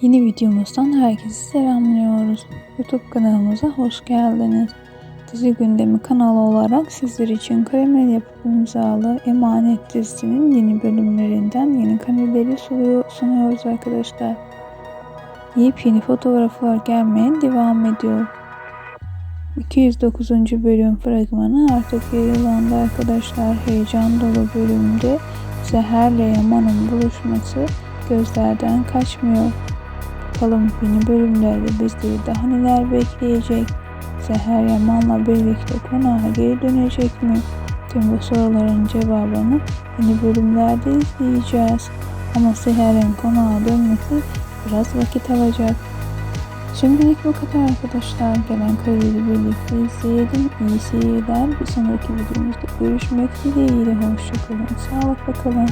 Yeni videomuzdan herkese selamlıyoruz. YouTube kanalımıza hoş geldiniz. Dizi gündemi kanalı olarak sizler için karamel yapıp imzalı Emanet dizisinin yeni bölümlerinden yeni kareleri sunuyor, sunuyoruz arkadaşlar. Yepyeni fotoğraflar gelmeye devam ediyor. 209. bölüm fragmanı artık yayınlandı arkadaşlar. Heyecan dolu bölümde Seher'le Yaman'ın buluşması gözlerden kaçmıyor. Bakalım yeni bölümlerde bizleri daha neler bekleyecek? Seher Yaman'la birlikte konağa geri dönecek mi? Tüm bu soruların cevabını yeni bölümlerde izleyeceğiz. Ama Seher'in konağa dönmesi biraz vakit alacak. Şimdilik bu kadar arkadaşlar. Gelen kareleri birlikte izleyelim. İyi seyirler. Bir sonraki videomuzda görüşmek dileğiyle. Hoşçakalın. Sağlıkla kalın.